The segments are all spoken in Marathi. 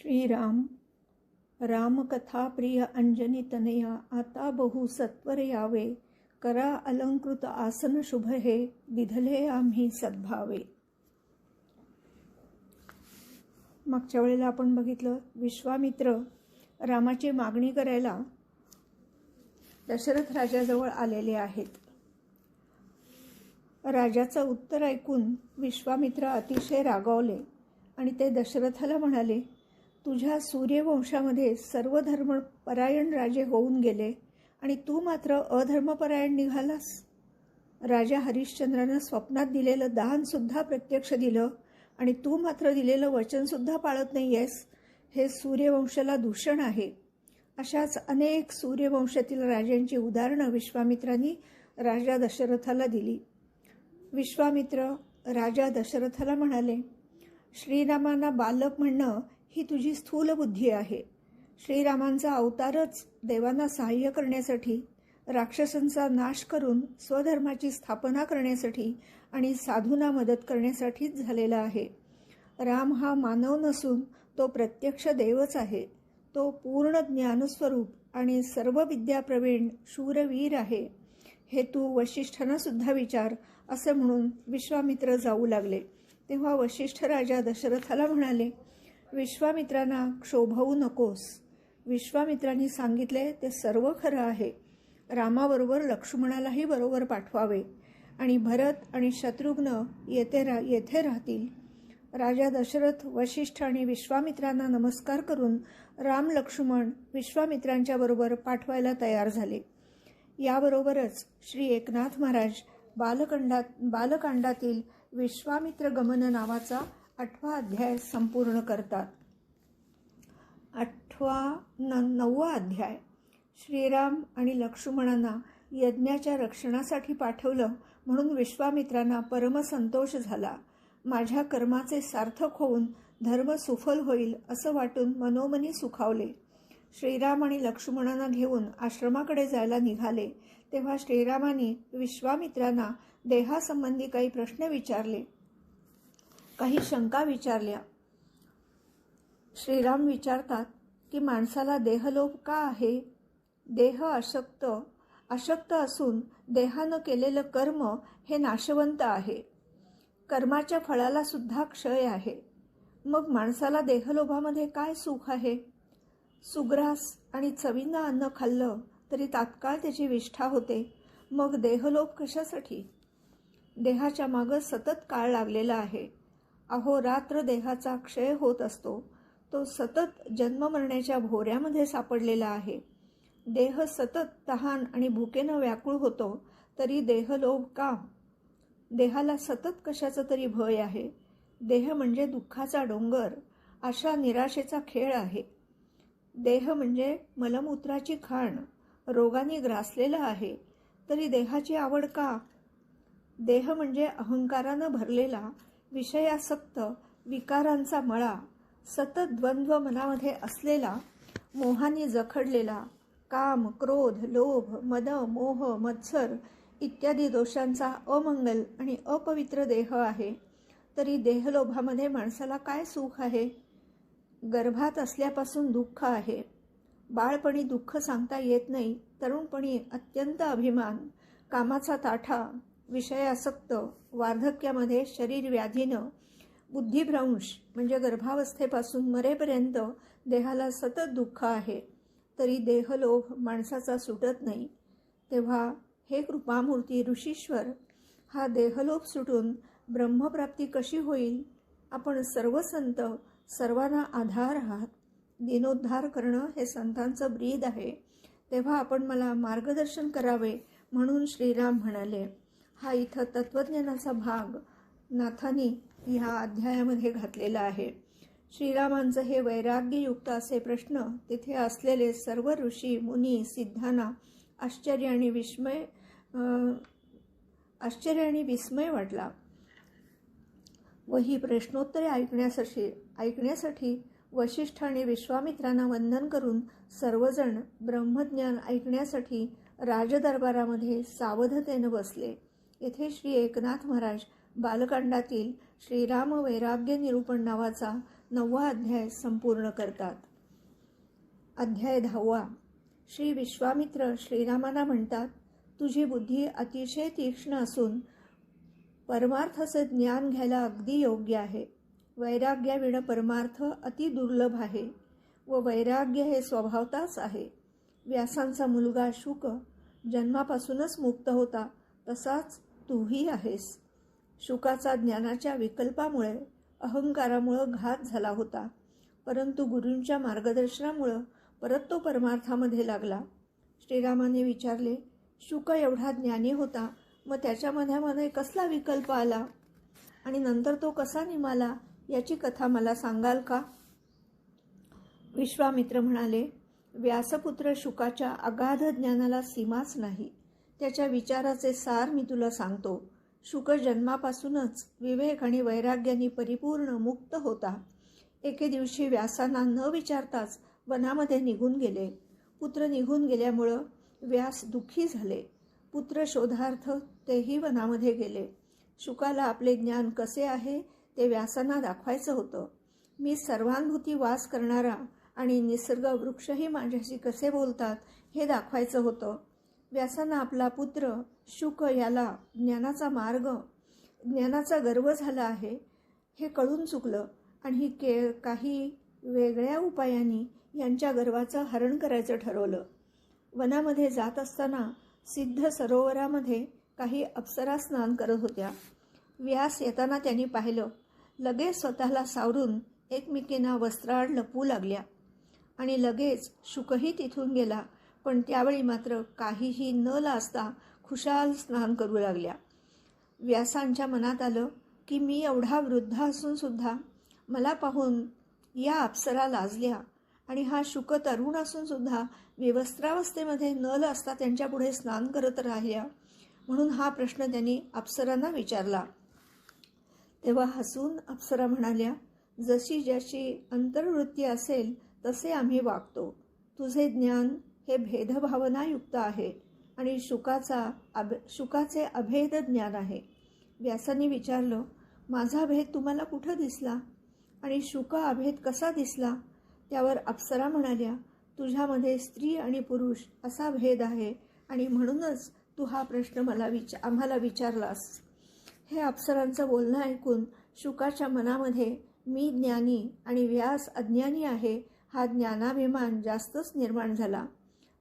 श्रीराम। रामकथा प्रिय अंजनी तनया आता बहु सत्वर यावे। करा अलंकृत आसन शुभ हे विधले आम्ही सद्भावे। मागच्या वेळेला आपण बघितलं विश्वामित्र रामाची मागणी करायला दशरथ राजाजवळ आलेले आहेत. राजाचं उत्तर ऐकून विश्वामित्र अतिशय रागावले आणि ते दशरथाला म्हणाले तुझ्या सूर्यवंशामध्ये सर्व धर्मपरायण राजे होऊन गेले आणि तू मात्र अधर्मपरायण निघालास. राजा हरिश्चंद्रानं स्वप्नात दिलेलं दानसुद्धा प्रत्यक्ष दिलं आणि तू मात्र दिलेलं वचनसुद्धा पाळत नाही आहेस हे सूर्यवंशाला दूषण आहे. अशाच अनेक सूर्यवंशातील राजांची उदाहरणं विश्वामित्रांनी राजा दशरथाला दिली. विश्वामित्र राजा दशरथाला म्हणाले श्रीरामांना बालक म्हणणं ही तुझी स्थूल बुद्धी आहे. श्रीरामांचा अवतारच देवांना सहाय्य करण्यासाठी राक्षसांचा नाश करून स्वधर्माची स्थापना करण्यासाठी आणि साधूंना मदत करण्यासाठीच झालेला आहे. राम हा मानव नसून तो प्रत्यक्ष देवच आहे. तो पूर्ण ज्ञानस्वरूप आणि सर्व विद्याप्रवीण शूरवीर आहे. हे तू वशिष्ठांना सुद्धा विचार असे म्हणून विश्वामित्र जाऊ लागले. तेव्हा वशिष्ठ राजा दशरथाला म्हणाले विश्वामित्रांना क्षोभवू नकोस. विश्वामित्रांनी सांगितले ते सर्व खरं आहे. रामाबरोबर लक्ष्मणालाही बरोबर पाठवावे. आणि भरत आणि शत्रुघ्न येथे रा येथे राहतील. राजा दशरथ वशिष्ठ आणि विश्वामित्रांना नमस्कार करून राम लक्ष्मण विश्वामित्रांच्या बरोबर पाठवायला तयार झाले. याबरोबरच श्री एकनाथ महाराज बालकंडात बालकांडातील विश्वामित्र गमन नावाचा आठवा अध्याय संपूर्ण करतात. आठवा न नववा अध्याय. श्रीराम आणि लक्ष्मणांना यज्ञाच्या रक्षणासाठी पाठवलं म्हणून विश्वामित्रांना परमसंतोष झाला. माझ्या कर्माचे सार्थक होऊन धर्म सुफल होईल असं वाटून मनोमनी सुखावले. श्रीराम आणि लक्ष्मणांना घेऊन आश्रमाकडे जायला निघाले. तेव्हा श्रीरामाने विश्वामित्रांना देहासंबंधी काही प्रश्न विचारले. काही शंका विचारल्या. श्रीराम विचारतात की माणसाला देहलोभ का आहे? देह अशक्त अशक्त असून देहानं केलेलं कर्म हे नाशवंत आहे. कर्माच्या फळाला सुद्धा क्षय आहे. मग माणसाला देहलोभामध्ये काय सुख आहे? सुग्रास आणि चवीनं अन्न खाल्लं तरी तात्काळ त्याची विष्ठा होते. मग देहलोभ कशासाठी? देहाच्या मागं सतत काळ लागलेला आहे. अहो रात्र देहाचा क्षय होत असतो. तो सतत जन्म मरण्याच्या भोऱ्यामध्ये सापडलेला आहे. देह सतत तहान आणि भुकेनं व्याकुळ होतो तरी देहलोभ का देहाला सतत कशाचा तरी भय आहे? देह म्हणजे दुःखाचा डोंगर अशा निराशेचा खेळ आहे. देह म्हणजे मलमूत्राची खाण रोगाने ग्रासलेला आहे तरी देहाची आवड का? देह म्हणजे अहंकारानं भरलेला विषयासक्त विकारांचा मळा सतत द्वंद्व मनामध्ये असलेला मोहाने जखडलेला काम क्रोध लोभ मद मोह मत्सर इत्यादी दोषांचा अमंगल आणि अपवित्र देह आहे. तरी देहलोभामध्ये माणसाला काय सुख आहे? गर्भात असल्यापासून दुःख आहे. बाळपणी दुःख सांगता येत नाही तरुणपणी अत्यंत अभिमान कामाचा ताठा विषयासक्त वार्धक्यामध्ये शरीर व्याधीनं बुद्धिभ्रंश म्हणजे गर्भावस्थेपासून मरेपर्यंत देहाला सतत दुःख आहे तरी देहलोभ माणसाचा सुटत नाही. तेव्हा हे कृपामूर्ती ऋषीश्वर हा देहलोभ सुटून ब्रह्मप्राप्ती कशी होईल? आपण सर्व संत सर्वांना आधार आहात. दिनोद्धार करणं हे संतांचं ब्रीद आहे. तेव्हा आपण मला मार्गदर्शन करावे म्हणून श्रीराम म्हणाले. हा इथं तत्त्वज्ञानाचा भाग नाथानी ह्या अध्यायामध्ये घातलेला आहे. श्रीरामांचं हे वैराग्ययुक्त असे प्रश्न तिथे असलेले सर्व ऋषी मुनी सिद्धांना आश्चर्य आणि विस्मय आश्चर्य आणि विस्मय वाटला. व ही प्रश्नोत्तरे ऐकण्यासाठी ऐकण्यासाठी वशिष्ठ आणि विश्वामित्रांना वंदन करून सर्वजण ब्रह्मज्ञान ऐकण्यासाठी राजदरबारामध्ये सावधतेनं बसले. येथे श्री एकनाथ महाराज बालकांडातील श्रीराम वैराग्य निरूपण नावाचा नववा अध्याय संपूर्ण करतात. अध्याय दहावा. श्री विश्वामित्र श्रीरामांना म्हणतात तुझी बुद्धी अतिशय तीक्ष्ण असून परमार्थाचं ज्ञान घ्यायला अगदी योग्य आहे. वैराग्याविणं परमार्थ अति दुर्लभ आहे व वैराग्य हे स्वभावताच आहे. व्यासांचा मुलगा शुक जन्मापासूनच मुक्त होता तसाच तूही आहेस. शुकाचा ज्ञानाच्या विकल्पामुळे अहंकारामुळं घात झाला होता. परंतु गुरूंच्या मार्गदर्शनामुळं परत तो परमार्थामध्ये लागला. श्रीरामाने विचारले शुक एवढा ज्ञानी होता मग त्याच्या मध्यामध्ये कसला विकल्प आला? आणि नंतर तो कसा निमाला याची कथा मला सांगाल का? विश्वामित्र म्हणाले व्यासपुत्र शुकाच्या अगाध ज्ञानाला सीमाच नाही. त्याच्या विचाराचे सार मी तुला सांगतो. शुक जन्मापासूनच विवेक आणि वैराग्याने परिपूर्ण मुक्त होता. एके दिवशी व्यासांना न विचारताच वनामध्ये निघून गेले. पुत्र निघून गेल्यामुळं व्यास दुःखी झाले. पुत्र शोधार्थ तेही वनामध्ये गेले. शुकाला आपले ज्ञान कसे आहे ते व्यासांना दाखवायचं होतं. मी सर्वांभूती वास करणारा आणि निसर्ग वृक्षही माझ्याशी कसे बोलतात हे दाखवायचं होतं. व्यासांना आपला पुत्र शुक याला ज्ञानाचा मार्ग ज्ञानाचा गर्व झाला आहे हे कळून चुकलं. आणि के काही वेगळ्या उपायांनी यांच्या गर्वाचं हरण करायचं ठरवलं. वनामध्ये जात असताना सिद्ध सरोवरामध्ये काही अप्सरा स्नान करत होत्या. व्यास येताना त्यांनी पाहिलं लगेच स्वतःला सावरून एकमेकींना वस्त्राड लपवू लागल्या. आणि लगेच शुकही तिथून गेला पण त्यावेळी मात्र काहीही न लाजता खुशाल स्नान करू लागल्या. व्यासांच्या मनात आलं की मी एवढा वृद्ध असूनसुद्धा मला पाहून या अप्सरा लाजल्या आणि हा शुक तरुण असूनसुद्धा व्यवस्त्रावस्थेमध्ये न लाजता त्यांच्यापुढे स्नान करत राहिल्या म्हणून हा प्रश्न त्यांनी अप्सरांना विचारला. तेव्हा हसून अप्सरा म्हणाल्या जशी ज्याची अंतर्वृत्ती असेल तसे आम्ही वागतो. तुझे ज्ञान हे भेदभावनायुक्त आहे आणि शुकाचा अभ शुकाचे अभेद ज्ञान आहे. व्यासांनी विचारलं माझा भेद तुम्हाला कुठं दिसला? आणि शुक अभेद कसा दिसला? त्यावर अप्सरा म्हणाल्या तुझ्यामध्ये स्त्री आणि पुरुष असा भेद आहे आणि म्हणूनच तू हा प्रश्न मला विच आम्हाला विचारलास. हे अप्सरांचं बोलणं ऐकून शुकाच्या मनामध्ये मी ज्ञानी आणि व्यास अज्ञानी आहे हा ज्ञानाभिमान जास्तच निर्माण झाला.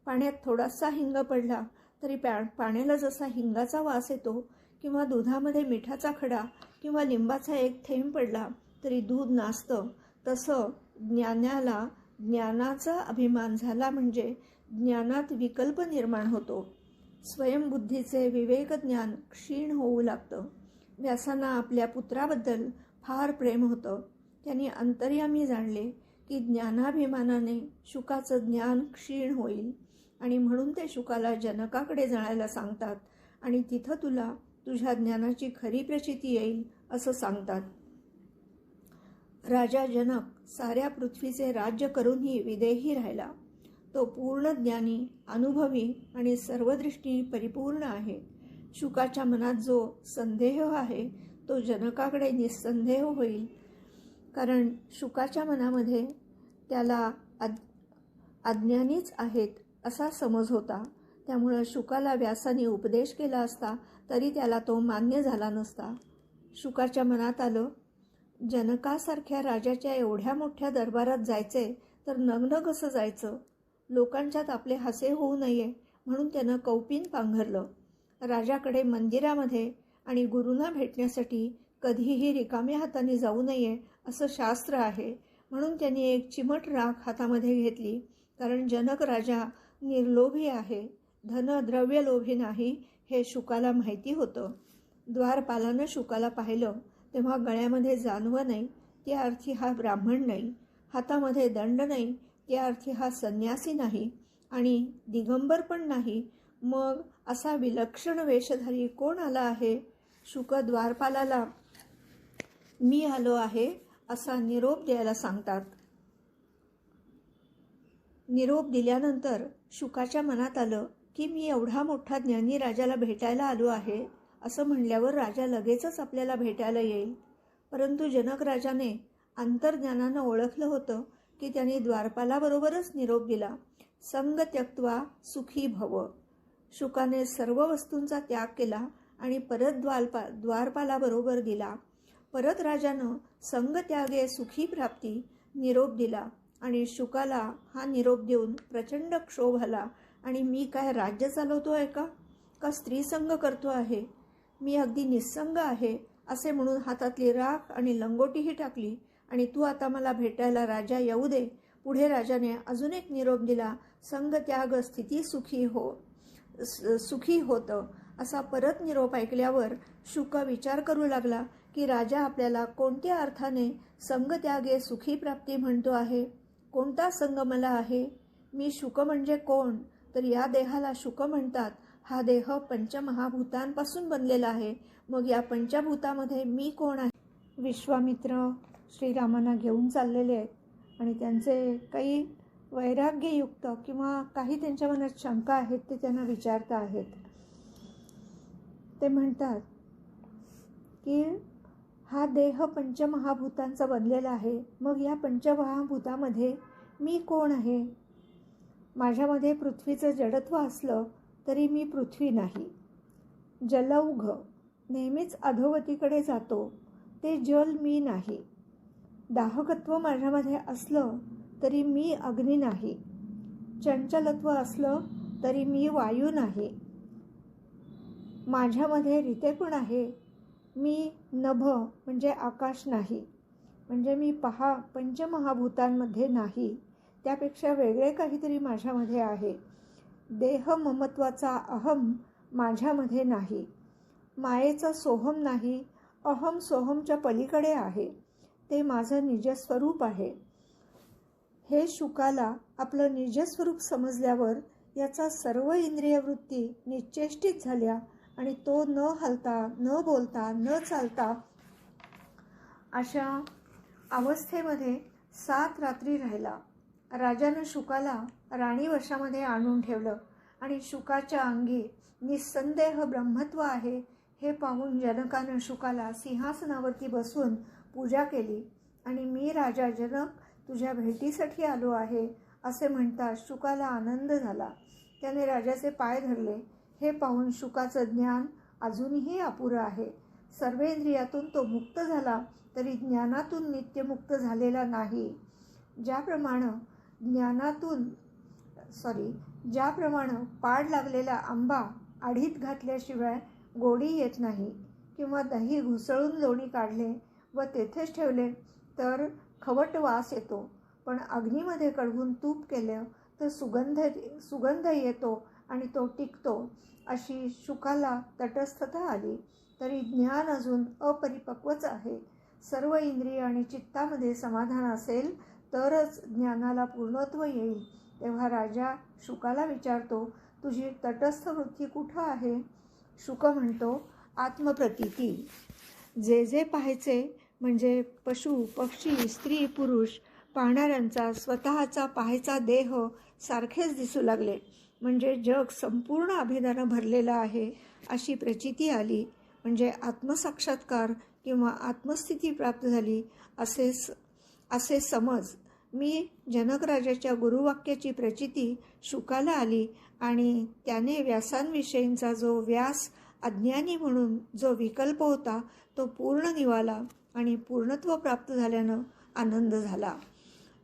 पाण्यात थोडासा हिंग पडला तरी पा पाण्याला जसा हिंगाचा वास येतो किंवा दुधामध्ये मिठाचा खडा किंवा लिंबाचा एक थेंब पडला तरी दूध नाचतं तसं ज्ञानाला ज्ञानाचा अभिमान झाला म्हणजे ज्ञानात विकल्प निर्माण होतो. स्वयंबुद्धीचे विवेक ज्ञान क्षीण होऊ लागतं. व्यासांना आपल्या पुत्राबद्दल फार प्रेम होतं. त्यांनी अंतर्यामी जाणले की ज्ञानाभिमानाने शुकाचं ज्ञान क्षीण होईल. आणि म्हणून ते शुकाला जनकाकडे जाण्याला सांगतात आणि तिथं तुला तुझ्या ज्ञानाची खरी प्रचिती येईल असं सांगतात. राजा जनक साऱ्या पृथ्वीचे राज्य करूनही विदेही राहिला. तो पूर्ण ज्ञानी अनुभवी आणि सर्वदृष्टीने परिपूर्ण आहे. शुकाच्या मनात जो संदेह आहे तो जनकाकडे निसंदेह होईल. कारण शुकाच्या मनामध्ये त्याला अज्ञानीच आहेत. असा समज होता. त्यामुळं शुकाला व्यासाने उपदेश केला असता तरी त्याला तो मान्य झाला नसता. शुकाच्या मनात आलं जनकासारख्या राजाच्या एवढ्या मोठ्या दरबारात जायचे तर नग्न कसं जायचं? लोकांच्यात आपले हसे होऊ नये म्हणून त्यानं कौपिन पांघरलं. राजाकडे मंदिरामध्ये आणि गुरुंना भेटण्यासाठी कधीही रिकाम्या हाताने जाऊ नये असं शास्त्र आहे म्हणून त्यांनी एक चिमट राख हातामध्ये घेतली. कारण जनक राजा निर्लोभी आहे धनद्रव्य लोभी नाही हे शुकाला माहिती होतं. द्वारपालानं शुकाला पाहिलं तेव्हा गळ्यामध्ये जानवं नाही त्या अर्थी हा ब्राह्मण नाही. हातामध्ये दंड नाही त्या अर्थी हा संन्यासी नाही. आणि दिगंबर पण नाही. मग असा विलक्षण वेशधारी कोण आला आहे? शुक द्वारपालाला मी आलो आहे असा निरोप द्यायला सांगतात. निरोप दिल्यानंतर शुकाच्या मनात आलं की मी एवढा मोठा ज्ञानी राजाला भेटायला आलो आहे असं म्हणल्यावर राजा लगेचच आपल्याला भेटायला येईल. परंतु जनक राजाने अंतर्ज्ञानानं ओळखलं होतं की त्यांनी द्वारपालाबरोबरच निरोप दिला. संग त्यक्त्वा सुखी भव. शुकाने सर्व वस्तूंचा त्याग केला आणि परत द्वारपा द्वारपालाबरोबर दिला. परत राजानं संग त्यागे सुखी प्राप्ती निरोप दिला. आणि शुकाला हा निरोप देऊन प्रचंड क्षोभ आला. आणि मी काय राज्य चालवतो आहे का का स्त्रीसंग करतो आहे? मी अगदी निस्संग आहे असे म्हणून हातातली राख आणि लंगोटीही टाकली. आणि तू आता मला भेटायला राजा येऊ दे. पुढे राजाने अजून एक निरोप दिला संघ त्याग स्थिती सुखी हो स- सुखी होतं. असा परत निरोप ऐकल्यावर शुक विचार करू लागला की राजा आपल्याला कोणत्या अर्थाने संग त्यागे सुखी प्राप्ती म्हणतो आहे? कोणता संग मला आहे? मी शुक म्हणजे कोण? तर या देहाला शुक म्हणतात. हा देह पंचमहाभूतांपासून बनलेला आहे. मग या पंचभूतामध्ये मी कोण आहे? विश्वामित्र श्रीरामांना घेऊन चाललेले आहेत. आणि त्यांचे काही वैराग्ययुक्त किंवा काही त्यांच्या मनात शंका आहेत ते त्यांना विचारता आहेत. ते म्हणतात की हा देह पंचमहाभूतांचा बनलेला आहे. मग या पंचमहाभूतामध्ये मी कोण आहे? माझ्यामध्ये पृथ्वीचं जडत्व असलं तरी मी पृथ्वी नाही. जलौघ नेहमीच अधोगतीकडे जातो. ते जल मी नाही. दाहकत्व माझ्यामध्ये असलं तरी मी अग्नी नाही. चंचलत्व असलं तरी मी वायू नाही. माझ्यामध्ये रितेपण आहे. मी नभ म्हणजे आकाश नाही. म्हणजे मी पहा पंचमहाभूतांमध्ये नाही. त्यापेक्षा वेगळे काहीतरी माझ्यामध्ये आहे. देह ममत्वाचा अहम माझ्यामध्ये नाही. मायेचा सोहम नाही अहम सोहमच्या पलीकडे आहे. ते माझं निजस्वरूप आहे. हे शुकाला आपलं निजस्वरूप समजल्यावर याचा सर्व इंद्रियवृत्ती निश्चेष्टित झाल्या आणि तो न हलता न बोलता न चालता अशा अवस्थेमध्ये सात रात्री राहिला. राजानं शुकाला राणी वशामध्ये आणून ठेवलं आणि शुकाच्या अंगी निसंदेह ब्रह्मत्व आहे हे पाहून जनकानं शुकाला सिंहासनावरती बसून पूजा केली आणि मी राजा जनक तुझ्या भेटीसाठी आलो आहे असे म्हणता शुकाला आनंद झाला. त्याने राजाचे पाय धरले हे पाहून शुकाचं ज्ञान अजूनही अपुरं आहे. सर्वेंद्रियातून तो मुक्त झाला तरी ज्ञानातून नित्यमुक्त झालेला नाही. ज्याप्रमाणे ज्ञानातून सॉरी ज्याप्रमाणे पाड लागलेला आंबा आढीत घातल्याशिवाय गोडी येत नाही किंवा दही घुसळून लोणी काढले व तेथेच ठेवले तर खवट वास येतो. पण अग्नीमध्ये कडवून तूप केलं तर सुगंध सुगंध येतो आणि तो टिकतो अशी शुकाला तटस्थता आली. तरी ज्ञान अजून अपरिपक्वच आहे. सर्व इंद्रिय आणि चित्तामध्ये समाधान असेल तरच ज्ञानाला पूर्णत्व येईल. तेव्हा राजा शुकाला विचारतो तुझी तटस्थ वृत्ती कुठं आहे? शुक म्हणतो आत्मप्रतीती. जे जे पाहायचे म्हणजे पशु पक्षी स्त्री पुरुष पाहणाऱ्यांचा स्वतःचा पाहायचा देह सारखेच दिसू लागले. म्हणजे जग संपूर्ण अभेदानं भरलेलं आहे अशी प्रचिती आली. म्हणजे आत्मसाक्षात्कार किंवा आत्मस्थिती प्राप्त झाली असे स- असे समज. मी जनकराजाच्या गुरुवाक्याची प्रचिती शुकाला आली आणि त्याने व्यासांविषयींचा जो व्यास अज्ञानी म्हणून जो विकल्प होता तो पूर्ण निवाला आणि पूर्णत्व प्राप्त झाल्यानं आनंद झाला.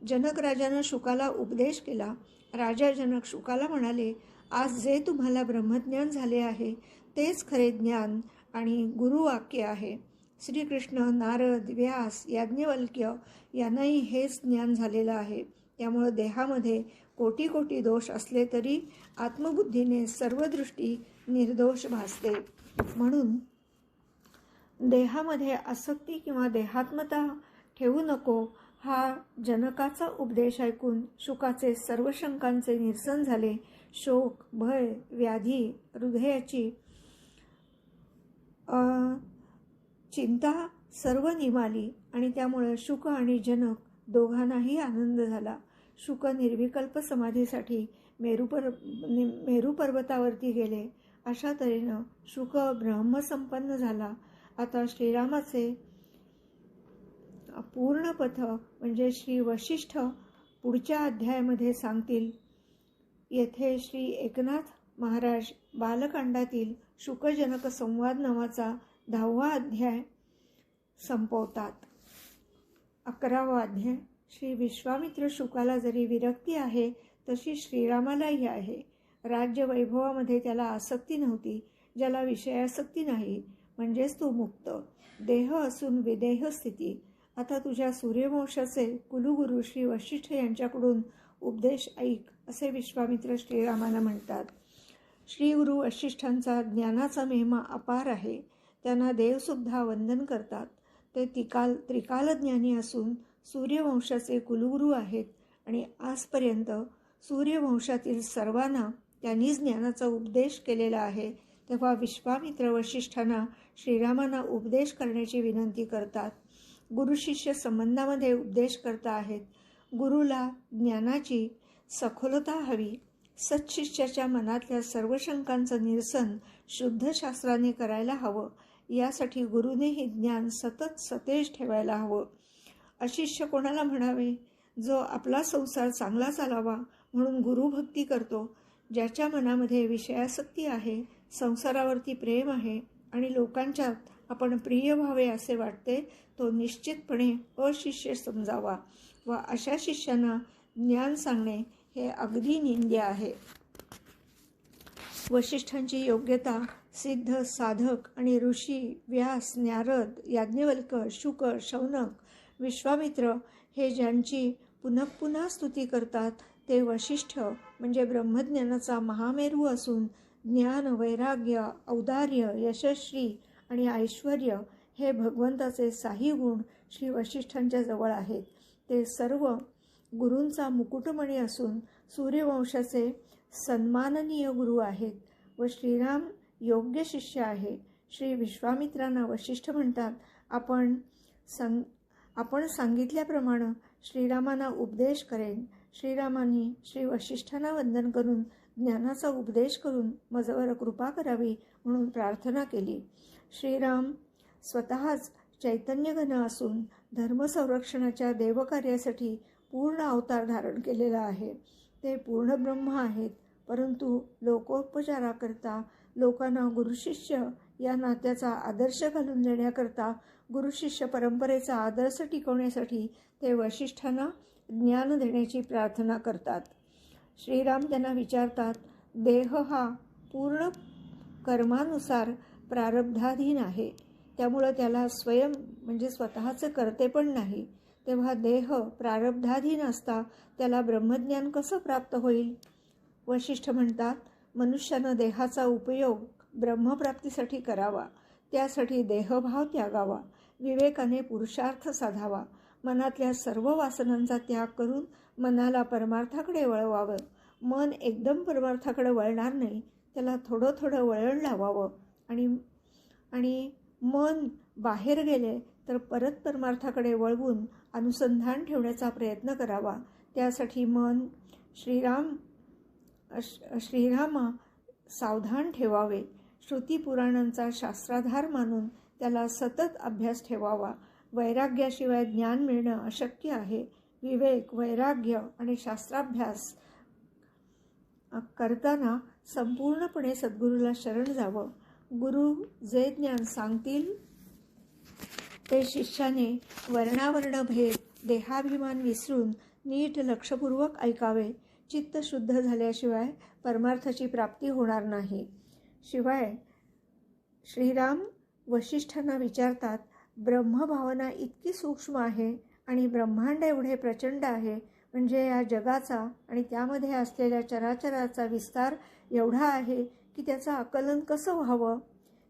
जनक राजानं शुकाला उपदेश केला राजा जनक शुकाला म्हणाले आज जे तुम्हाला ब्रह्मज्ञान झाले आहे तेच खरे ज्ञान आणि गुरुवाक्य आहे. श्रीकृष्ण नारद व्यास याज्ञवल्क्य यांनाही हेच ज्ञान झालेलं आहे. त्यामुळं देहामध्ये कोटी कोटी दोष असले तरी आत्मबुद्धीने सर्व दृष्टी निर्दोष भासते. म्हणून देहामध्ये आसक्ती किंवा देहात्मता ठेवू नको हा जनकाचा उपदेश ऐकून शुकाचे सर्व शंकांचे निरसन झाले. शोक भय व्याधी हृदयाची चिंता सर्व निमाली आणि त्यामुळे शुक आणि जनक दोघांनाही आनंद झाला. शुक निर्विकल्प समाधीसाठी मेरू पर नि- मेरू पर्वतावरती गेले. अशा तऱ्हेनं शुक ब्रह्मसंपन्न झाला. आता श्रीरामाचे पूर्ण पथ म्हणजे श्री वशिष्ठ पुढच्या अध्यायामध्ये सांगतील. येथे श्री एकनाथ महाराज बालकांडातील शुकजनक संवाद नावाचा दहावा अध्याय संपवतात. अकरावा अध्याय. श्री विश्वामित्र शुकाला जरी विरक्ती आहे तशी श्रीरामालाही आहे. राज्य वैभवामध्ये त्याला आसक्ती नव्हती ज्याला विषयासक्ती नाही म्हणजेच तो मुक्त. देह असून विदेह स्थिती. आता तुझ्या सूर्यवंशाचे कुलुगुरू श्री वशिष्ठ यांच्याकडून उपदेश ऐक असे विश्वामित्र श्रीरामाला म्हणतात. श्री गुरु वशिष्ठांचा ज्ञानाचा महिमा अपार आहे. त्यांना देवसुद्धा वंदन करतात. ते त्रिकाल त्रिकालज्ञानी असून सूर्यवंशाचे कुलगुरू आहेत आणि आजपर्यंत सूर्यवंशातील सर्वांना त्यांनी ज्ञानाचा उपदेश केलेला आहे. तेव्हा विश्वामित्र वशिष्ठांना श्रीरामांना उपदेश करण्याची विनंती करतात. गुरुशिष्य संबंधामध्ये उपदेश करता आहेत. गुरुला ज्ञानाची सखोलता हवी. सत्शिष्याच्या मनातल्या सर्व शंकांचं निरसन शुद्ध शास्त्राने करायला हवं. यासाठी गुरुने हे ज्ञान सतत सतेज ठेवायला हवं. अशिष्य कोणाला म्हणावे? जो आपला संसार चांगला चालावा म्हणून गुरुभक्ती करतो ज्याच्या मनामध्ये विषयासक्ती आहे संसारावरती प्रेम आहे आणि लोकांच्या आपण प्रिय व्हावे असे वाटते तो निश्चितपणे अशिष्य समजावा व अशा शिष्यांना ज्ञान सांगणे हे अगदी निंद्य आहे. वशिष्ठांची योग्यता सिद्ध साधक आणि ऋषी व्यास न्यारद याज्ञवल्क शुक शौनक विश्वामित्र हे ज्यांची पुनः पुन्हा स्तुती करतात ते वशिष्ठ म्हणजे ब्रह्मज्ञानाचा महामेरू असून ज्ञान वैराग्य औदार्य यशस्वी आणि ऐश्वर हे भगवंताचे साही गुण श्री वशिष्ठांच्या जवळ आहेत. ते सर्व गुरूंचा मुकुटमणी असून सूर्यवंशाचे सन्माननीय गुरु आहेत व श्रीराम योग्य शिष्य आहे. श्री विश्वामित्रांना वशिष्ठ म्हणतात आपण सांग आपण सांगितल्याप्रमाणे श्रीरामांना उपदेश करेन. श्रीरामांनी श्री वशिष्ठांना वंदन करून ज्ञानाचा उपदेश करून मजवर कृपा करावी म्हणून प्रार्थना केली. श्रीराम स्वतःच चैतन्यघन असून धर्मसंरक्षणाच्या देवकार्यासाठी पूर्ण अवतार धारण केलेला आहे. ते पूर्ण ब्रह्म आहेत परंतु लोकोपचाराकरता लोकांना गुरुशिष्य या नात्याचा आदर्श घालून देण्याकरता गुरुशिष्य परंपरेचा आदर्श टिकवण्यासाठी ते वशिष्ठांना ज्ञान देण्याची प्रार्थना करतात. श्रीराम त्यांना विचारतात देह हा पूर्ण कर्मानुसार प्रारब्धाधीन आहे. त्यामुळं त्याला स्वयं म्हणजे स्वतःचं करते पण नाही. तेव्हा देह प्रारब्धाधीन असता त्याला ब्रह्मज्ञान कसं प्राप्त होईल? वशिष्ठ म्हणतात मनुष्यानं देहाचा उपयोग ब्रह्मप्राप्तीसाठी करावा. त्यासाठी देहभाव त्यागावा. विवेकाने पुरुषार्थ साधावा. मनातल्या सर्व वासनांचा त्याग करून मनाला परमार्थाकडे वळवावं. मन एकदम परमार्थाकडे वळणार नाही. त्याला थोडं थोडं वळण लावावं. आणि आणि मन बाहेर गेले तर परत परमार्थाकडे वळवून अनुसंधान ठेवण्याचा प्रयत्न करावा. त्यासाठी मन श्रीराम श्रीरामा सावधान ठेवावे. श्रुतीपुराणांचा शास्त्राधार मानून त्याला सतत अभ्यास ठेवावा. वैराग्याशिवाय ज्ञान मिळणं अशक्य आहे. विवेक वैराग्य आणि शास्त्राभ्यास करताना संपूर्णपणे सद्गुरूला शरण जावं. गुरु जे ज्ञान सांगतील. ते शिष्याने वर्णावर्ण भेद देहाभिमान विसरून नीट लक्षपूर्वक ऐकावे. चित्त शुद्ध झाल्याशिवाय परमार्थाची प्राप्ती होणार नाही. शिवाय श्रीराम वशिष्ठांना विचारतात ब्रह्मभावना इतकी सूक्ष्म आहे आणि ब्रह्मांड एवढे प्रचंड आहे म्हणजे या जगाचा आणि त्यामध्ये असलेल्या चराचराचा विस्तार एवढा आहे की त्याचं आकलन कसं व्हावं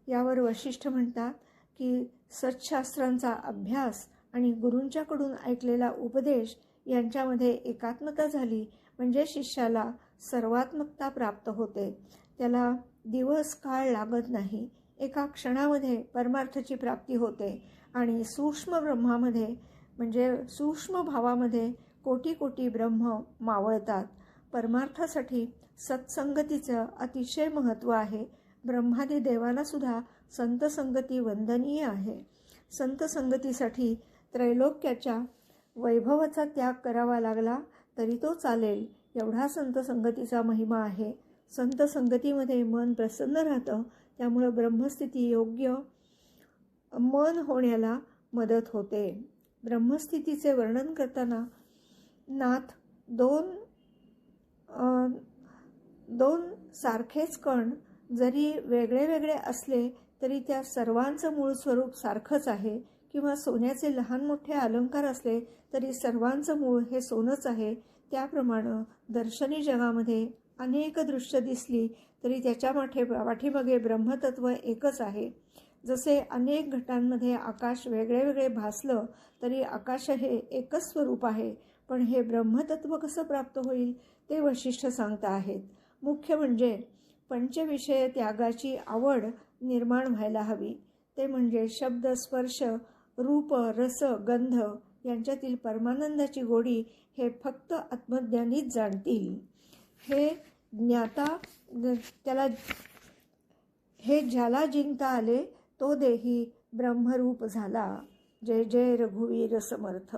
यावर वशिष्ठ म्हणतात की सत्शास्त्रांचा अभ्यास आणि गुरूंच्याकडून ऐकलेला उपदेश यांच्यामध्ये एकात्मता झाली म्हणजे शिष्याला सर्वात्मकता प्राप्त होते. त्याला दिवस काळ लागत नाही. एका क्षणामध्ये परमार्थाची प्राप्ती होते आणि सूक्ष्म ब्रह्मामध्ये म्हणजे सूक्ष्म भावामध्ये कोटी कोटी ब्रह्म मावळतात. परमार्थासाठी सत्संगतीचं अतिशय महत्त्व आहे. ब्रह्मादी देवाला सुद्धा संतसंगती वंदनीय आहे. संतसंगतीसाठी त्रैलोक्याच्या वैभवाचा त्याग करावा लागला तरी तो चालेल. एवढा संत संगतीचा महिमा आहे. संत संगतीमध्ये मन प्रसन्न राहतं. त्यामुळं ब्रह्मस्थिती योग्य मन होण्याला मदत होते. ब्रह्मस्थितीचे वर्णन करताना नाथ दोन दोन सारखेच कण जरी वेगळे वेगळे असले तरी त्या सर्वांचं मूळ स्वरूप सारखंच आहे. किंवा सोन्याचे लहान मोठे अलंकार असले तरी सर्वांचं मूळ हे सोनंच आहे. त्याप्रमाणे दर्शनी जगामध्ये अनेक दृश्य दिसली तरी त्याच्या माठे पाठीमागे ब्रह्मतत्व एकच आहे. जसे अनेक घटांमध्ये आकाश वेगळे वेगळे भासलं तरी आकाश हे एकच स्वरूप आहे. पण हे ब्रह्मतत्व कसं प्राप्त होईल ते वैशिष्ट्य सांगता आहेत. मुख्य म्हणजे पंचविषय त्यागाची आवड निर्माण व्हायला हवी. ते म्हणजे शब्द स्पर्श रूप रस गंध यांच्यातील परमानंदाची गोडी हे फक्त आत्मज्ञानीच जाणतील. हे ज्ञाता त्याला हे ज्याला जिंकता आले तो देही ब्रह्मरूप झाला. जय जय रघुवीर समर्थ.